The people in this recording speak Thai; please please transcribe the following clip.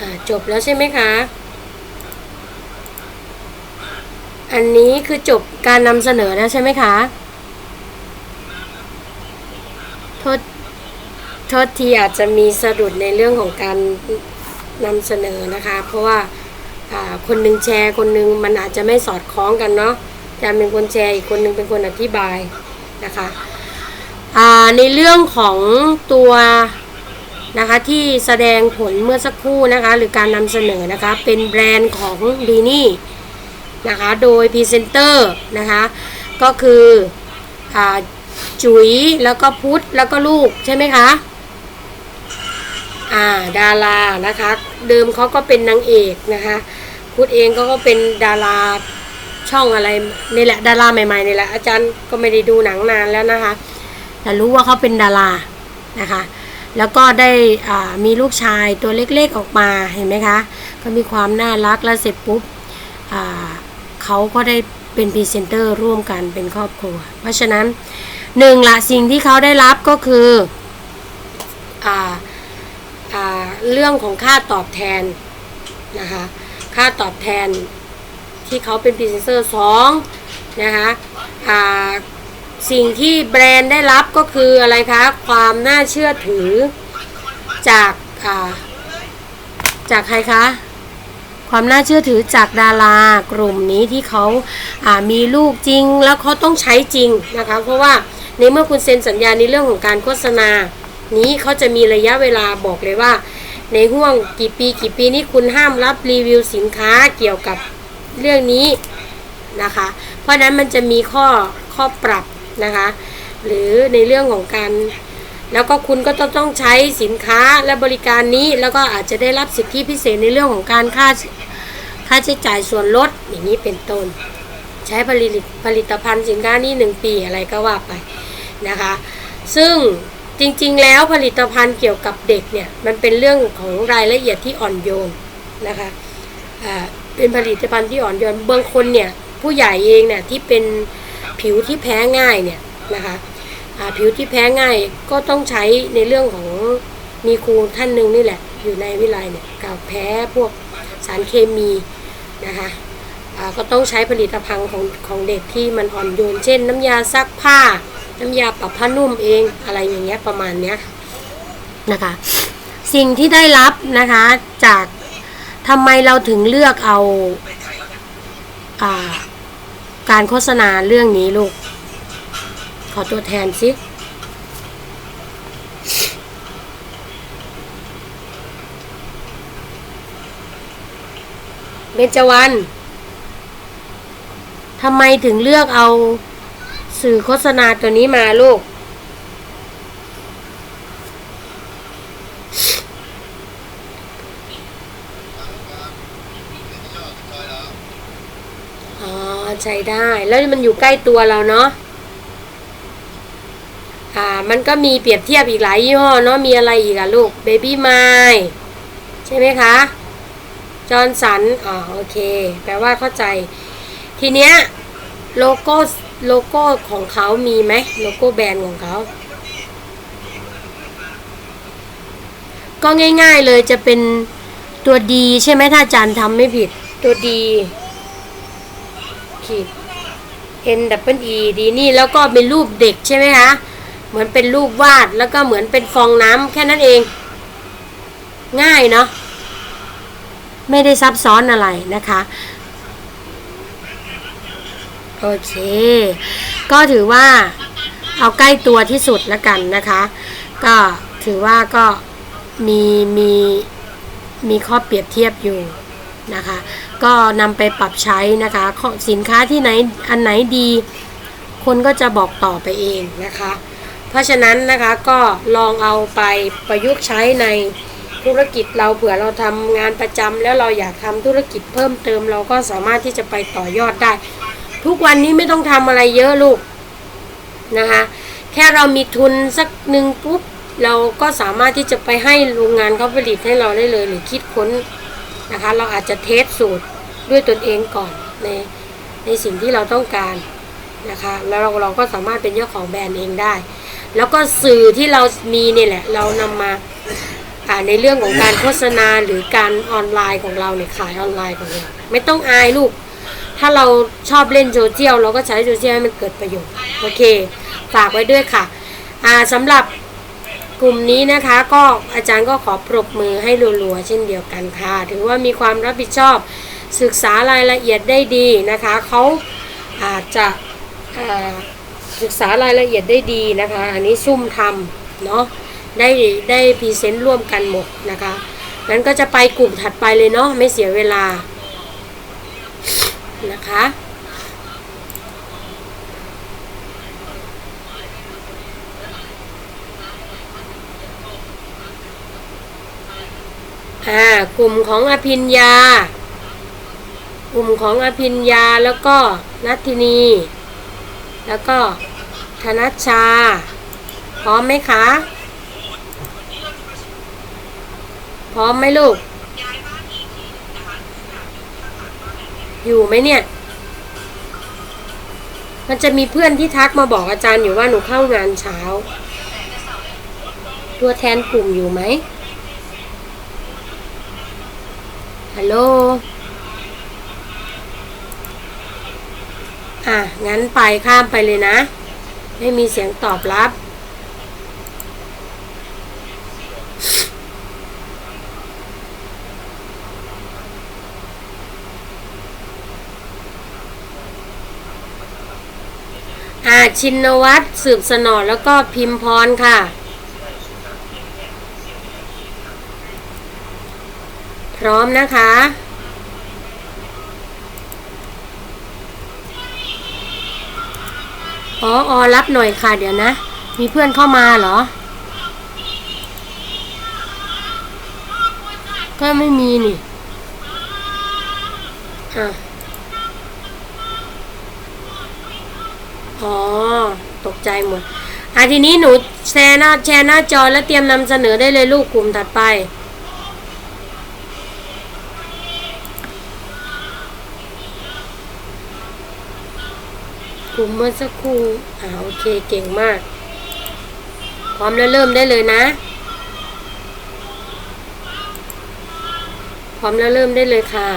อ่าจบแล้วใช่ไหมคะ อันนี้คือจบการนำเสนอแล้วใช่ไหมคะโทษโทษทีอาจจะมีสะดุดในเรื่องของการนำเสนอนะคะ เพราะว่าคนหนึ่งแชร์คนหนึ่งมันอาจจะไม่สอดคล้องกันเนาะจะเป็นคนแชร์อีกคนหนึ่งเป็นคนอธิบายนะคะในเรื่องของตัว นะคะที่แสดงผลเมื่อสักครู่นะคะหรือการนำเสนอนะคะเป็นแบรนด์ของดีนี่นะคะโดยพรีเซนเตอร์นะคะก็คืออ่าจุ๋ยแล้วก็พุทธแล้วก็ลูกใช่ไหมคะอ่าดารานะคะเดิมเขาก็เป็นนางเอกนะคะพุทธเองก็เป็นดาราช่องอะไรนี่แหละดาราใหม่ๆนี่แหละอาจารย์ก็ไม่ได้ดูหนังนานแล้วนะคะแต่รู้ว่าเขาเป็นดารานะคะ แล้วก็ได้มีลูกชายตัวเล็กๆออกมาเห็นไหมคะ ก็มีความน่ารักแล้วเสร็จปุ๊บเขาก็ได้เป็นพรีเซนเตอร์ร่วมกันเป็นครอบครัว เพราะฉะนั้นหนึ่งละสิ่งที่เขาได้รับก็คือออเรื่องของค่าตอบแทนนะคะค่าตอบแทนที่เขาเป็นพรีเซนเตอร์สองนะคะ สิ่งที่แบรนด์ได้รับก็คืออะไรคะ ความน่าเชื่อถือจากาจากใครคะ ความน่าเชื่อถือจากดารากลุ่มนี้ที่เขาามีลูกจริงแล้วเขาต้องใช้จริงนะคะ เพราะว่าในเมื่อคุณเซ็นสัญญาในเรื่องของการโฆษณา นี้เขาจะมีระยะเวลาบอกเลยว่า ในห่วงกี่ปีกี่ปีนี้คุณห้ามรับรีวิวสินค้าเกี่ยวกับเรื่องนี้นะคะ เพราะนั้นมันจะมีข้อข้อปรับ นะคะ หรือในเรื่องของการ แล้วก็คุณก็ต้องต้องใช้สินค้าและบริการนี้ แล้วก็อาจจะได้รับสิทธิพิเศษในเรื่องของการค่าค่าใช้จ่ายส่วนลดอย่างนี้เป็นต้น ใช้ผลิตผลิตภัณฑ์สินค้านี้หนึ่งปีอะไรก็ว่าไปนะคะ ซึ่งจริงๆ แล้วผลิตภัณฑ์เกี่ยวกับเด็กเนี่ยมันเป็นเรื่องของรายละเอียดที่อ่อนโยนนะคะเป็นผลิตภัณฑ์ที่อ่อนโยนบางคนเนี่ยผู้ใหญ่เองเนี่ยที่เป็น ผิวที่แพ้ง่ายเนี่ยนะคะผิวที่แพ้ง่ายก็ต้องใช้ในเรื่องของมีครูท่านหนึ่งนี่แหละ อยู่ในวิไลเนี่ยกับแพ้พวกสารเคมีนะคะก็ต้องใช้ผลิตภัณฑ์ของของเด็กที่มันอ่อนโยน เช่น น้ำยาซักผ้า น้ำยาปรับผ้านุ่มเองอะไรอย่างเงี้ยประมาณเนี้ยนะคะ สิ่งที่ได้รับนะคะจากทำไมเราถึงเลือกเอาอา การโฆษณาเรื่องนี้ลูก ขอตัวแทนสิเบญจวรรณทำไมถึงเลือกเอาสื่อโฆษณาตัวนี้มาลูก อ๋อ ใช้ได้ แล้วมันอยู่ใกล้ตัวเราเนาะอ่ามันก็มีเปรียบเทียบอีกหลายยี่ห้อเนาะมีอะไรอีกอะลูก Baby m i ใช่ไหมคะจอร์นสันอ๋อโอเค แปลว่าเข้าใจ ทีเนี้ยโลโก้โลโก้ของเขามีไหมโลโก้แบรนด์ของเขาก็ง่าย ๆเลยจะเป็นตัวดีใช่ไหมถ้าอาจารย์ทำไม่ผิดตัวดี ขีด N W E ดีนี่แล้วก็เป็นรูปเด็กใช่ไหมคะ เหมือนเป็นรูปวาดแล้วก็เหมือนเป็นฟองน้ำแค่นั้นเอง ง่ายเนาะ ไม่ได้ซับซ้อนอะไรนะคะ โอเค ก็ถือว่าเอาใกล้ตัวที่สุดแล้วกันนะคะ ก็ถือว่าก็มีมีมีข้อเปรียบเทียบอยู่ นะคะ ก็นำไปปรับใช้นะคะสินค้าที่ไหนอันไหนดี คนก็จะบอกต่อไปเองนะคะ เพราะฉะนั้นนะคะก็ลองเอาไปประยุกต์ใช้ในธุรกิจเราเผื่อเราทำงานประจำแล้วเราอยากทำธุรกิจเพิ่มเติม เราก็สามารถที่จะไปต่อยอดได้ ทุกวันนี้ไม่ต้องทำอะไรเยอะลูกนะคะแค่เรามีทุนสักหนึ่งปุ๊บเราก็สามารถที่จะไปให้โรงงานเขาผลิตให้เราได้เลย หรือคิดค้น นะคะ เราอาจจะเทสสูตรด้วยตนเองก่อนในในสิ่งที่เราต้องการนะคะ แล้วเราเราก็สามารถเป็นเจ้าของแบรนด์เองได้ แล้วก็สื่อที่เรามีนี่แหละ เรานำมาอ่าในเรื่องของการโฆษณาหรือการออนไลน์ของเราเนี่ยขายออนไลน์ของเราไม่ต้องอายลูก ถ้าเราชอบเล่นโซเชียลเราก็ใช้โซเชียลให้มันเกิดประโยชน์ โอเค ฝากไว้ด้วยค่ะสำหรับ กลุ่มนี้นะคะก็อาจารย์ก็ขอปรบมือให้รัวๆเช่นเดียวกันค่ะ ถือว่ามีความรับผิดชอบศึกษารายละเอียดได้ดีนะคะเขาอาจจะศึกษารายละเอียดได้ดีนะคะ อันนี้ซุ่มทำเนาะได้ได้พรีเซนต์ร่วมกันหมดนะคะงั้นก็จะไปกลุ่มถัดไปเลยเนาะไม่เสียเวลานะคะ อ่ากลุ่มของอภิญญากลุ่มของอภิญญาแล้วก็นัทินี แล้วก็ธนัชชา พร้อมไหมคะ พร้อมไหมลูก อยู่ไหมเนี่ย มันจะมีเพื่อนที่ทักมาบอกอาจารย์อยู่ว่าหนูเข้างานเช้า ตัวแทนกลุ่มอยู่ไหม ฮัลโหล อะ งั้นไปข้ามไปเลยนะ ไม่มีเสียงตอบรับ อ่าชินวัตรสืบสนอแล้วก็พิมพรค่ะ พร้อมนะคะอ๋อออรับหน่อยค่ะเดี๋ยวนะ มีเพื่อนเข้ามาเหรอ ก็ไม่มีนี่อะอ๋อ ตกใจหมดอะทีนี้หนูแชร์หน้าแชร์หน้าจอแล้วเตรียมนำเสนอได้เลยลูกกลุ่มถัดไป คุมเมื่อสักครู่อ่าโอเคเก่งมาก พร้อมแล้วเริ่มได้เลยนะ พร้อมแล้วเริ่มได้เลยค่ะ